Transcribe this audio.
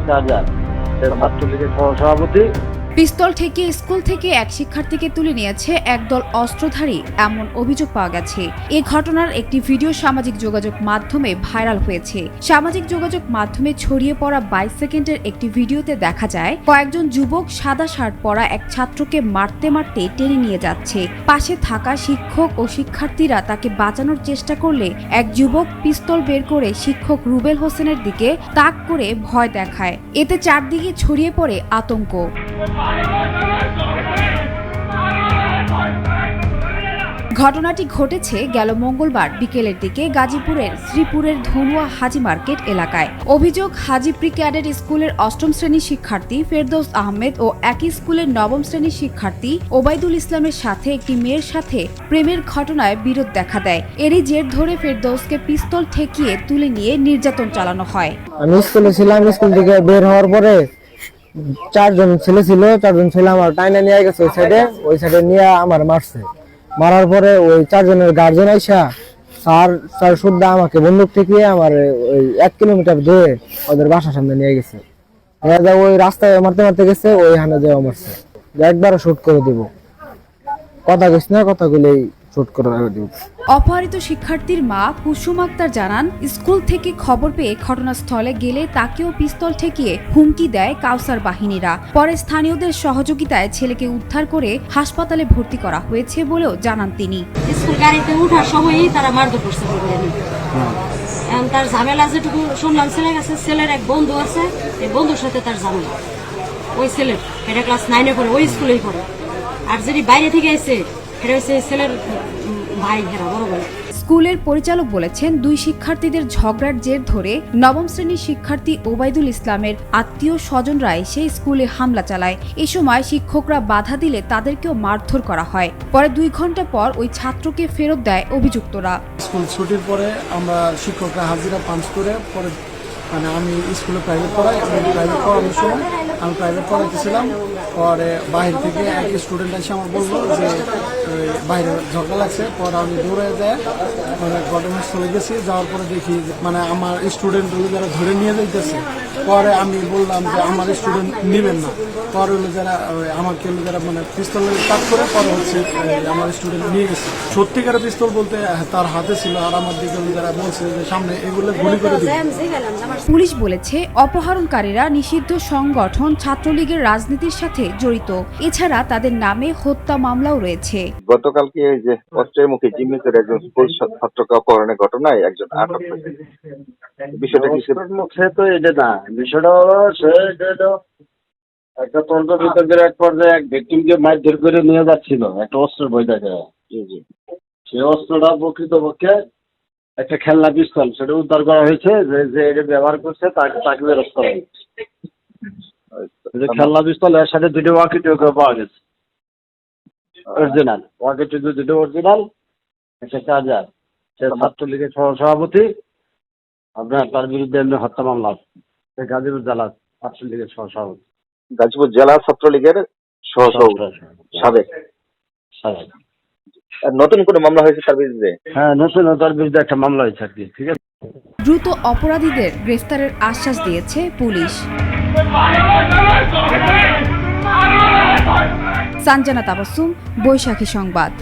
Charger সে ছাত্রলীগের সহসভাপতি পিস্তল ঠেকিয়ে স্কুল থেকে এক শিক্ষার্থীকে তুলে নিয়েছে একদল অস্ত্রধারী, এমন অভিযোগ পাওয়া গেছে। এ ঘটনার একটি ভিডিও সামাজিক যোগাযোগ মাধ্যমে ভাইরাল হয়েছে। সামাজিক যোগাযোগ মাধ্যমে ছড়িয়ে পড়া বাইশ সেকেন্ডের একটি ভিডিওতে দেখা যায়, কয়েকজন যুবক সাদা শার্ট পরা এক ছাত্রকে মারতে মারতে টেনে নিয়ে যাচ্ছে। পাশে থাকা শিক্ষক ও শিক্ষার্থীরা তাকে বাঁচানোর চেষ্টা করলে এক যুবক পিস্তল বের করে শিক্ষক রুবেল হোসেনের দিকে তাক করে ভয় দেখায়। এতে চারদিকে ছড়িয়ে পড়ে আতঙ্ক। ঘটনাটি ঘটেছে গেল মঙ্গলবার বিকেলের দিকে গাজীপুরের শ্রীপুরের ধনুয়া হাজি মার্কেট এলাকায়। অভিযোগ, হাজি প্রি ক্যাডেট স্কুলের অষ্টম শ্রেণির শিক্ষার্থী ফেরদৌস আহমেদ ও একই স্কুলের নবম শ্রেণির শিক্ষার্থী ওবায়দুল ইসলামের সাথে একটি মেয়ের সাথে প্রেমের ঘটনায় বিরোধ দেখা দেয়। এরই জের ধরে ফেরদৌসকে পিস্তল ঠেকিয়ে তুলে নিয়ে নির্যাতন চালানো হয়। আমি স্কুলে ছিলাম, স্কুল থেকে বের হওয়ার পরে চারজন ছেলে ছিল, চারজন ছেলে আমার টাইনা নিয়ে গেছে ওই সাইডে ওই সাইডে নিয়ে আমার মারছে। মারার পরে ওই চারজনের গার্জেন আইসা, স্যার স্যার শুদ্ধা আমাকে বন্দুক ঠেকিয়ে আমার ওই এক কিলোমিটার দূরে ওদের বাসার সামনে নিয়ে গেছে। ওই রাস্তায় মারতে মারতে গেছে ওই হানে যাওয়া মারছে। যে একবারও শুট করে দিব। কথা কইস না কথাগুলোই শুট করে দিব। অপহৃত শিক্ষার্থীর মা কুসুম আক্তার জানান স্কুল থেকে খবর পেয়ে ঘটনাস্থলে গেলে তাকেও পিস্তল ঠেকিয়ে হুমকি দেয় কাউসার বাহিনীরা। পরে স্থানীয়দের সহযোগিতায় ছেলেকে উদ্ধার করে হাসপাতালে ভর্তি করা হয়েছে বলেও জানান তিনি। স্কুল গাড়িতে ওঠার সময়ই তারা মারধর করছে তার ঝামেলা যেটুকু শুনলাম ছেলের কাছে ছেলের এক বন্ধু আছে এই বন্ধুর সাথে তার ঝামেলা। ওই ছেলের এটা ক্লাস নাইনে পড়ে ওই স্কুলেই পড়ে। আর যদি বাইরে থেকে এসে এটা হচ্ছে ছেলের উম, ভাই হেরা বড় ভাই। স্কুলের পরিচালক বলেছেন দুই শিক্ষার্থীদের ঝগড়ার জের ধরে নবম শ্রেণির শিক্ষার্থী ওবায়দুল ইসলামের আত্মীয় স্বজনরা এসে স্কুলে হামলা চালায়। এ সময় শিক্ষকরা বাধা দিলে তাদেরকেও মারধর করা হয়। পরে দুই ঘণ্টা পর ওই ছাত্রকে ফেরত দেয় অভিযুক্তরা। স্কুল ছুটির পরে আমরা শিক্ষকরা হাজিরা পাঞ্চ করে পরে মানে আমি স্কুলে প্রাইভেট পড়াই প্রাইভেট পড়ানোর সময় আমি প্রাইভেট পড়াইতেছিলাম। পরে বাহির থেকে এক স্টুডেন্ট এসে আমার বলল যে বাইরে ঝগড়া লাগছে, পরে আমি দৌড়ে যায় মানে ঘটনাস্থলে গেছি, যাওয়ার পরে দেখি মানে আমার স্টুডেন্টগুলো যারা ধরে নিয়ে যাইতেছে পরে আমি বললাম যে আমার স্টুডেন্ট নেবেন না। পরে হলো যারা আমাকে হলো যারা মানে পিস্তলের কাজ করে পরে হচ্ছে আমার স্টুডেন্ট নিয়ে গেছে। সত্যিকারের পিস্তল বলতে হ্যাঁ, তার হাতে ছিল আর আমার দিকে যারা বলছে যে সামনে এগুলো গুলি করে দিবে। পুলিশ বলেছে অপহরণকারীরা নিষিদ্ধ সংগঠন ছাত্রলীগের রাজনীতির সাথে জড়িত। এছাড়া তাদের নামে হত্যা মামলাও রয়েছে। গতকালকে এই যে অস্ত্রের মুখে জিম্মি করে একজন স্কুল ছাত্রকে অপহরণের ঘটনায় একজন আটক হয়েছে। বিষয়টা কি? মুখে তো এটা না বিষয়টা হলো সে একটা বিতর্কের এক পর্যায়ে এক ব্যক্তিকে মারধর করে নিয়ে যাচ্ছিল একটা অস্ত্রের বই দেখে। জি জি। সেই অস্ত্রটা প্রকৃতপক্ষে একটা খেলনা পিস্তল সেটা উদ্ধার করা হয়েছে যে যে এটা ব্যবহার করছে তাকে তাকে করা হয়েছে যে খেলনা পিস্তল এর সাথে দুটো ওয়াকি টোকে পাওয়া গেছে। অরিজিনাল ওয়াকি টোকে দুটো অরিজিনাল একটা চার্জার সে ছাত্রলীগের সহসভাপতি আপনার তার বিরুদ্ধে হত্যা মামলা গাজীপুর জেলা ছাত্রলীগের সহসভাপতি। গাজীপুর জেলা ছাত্রলীগের সহ সাবেক। সাবেক। আর নতুন কোনো মামলা হয়েছে তার বিরুদ্ধে? হ্যাঁ নতুন তার বিরুদ্ধে একটা মামলা হয়েছে আর কি ঠিক আছে? দ্রুত অপরাধীদের গ্রেফতারের আশ্বাস দিয়েছে পুলিশ। সানজানা তাবাসুম বৈশাখী সংবাদ।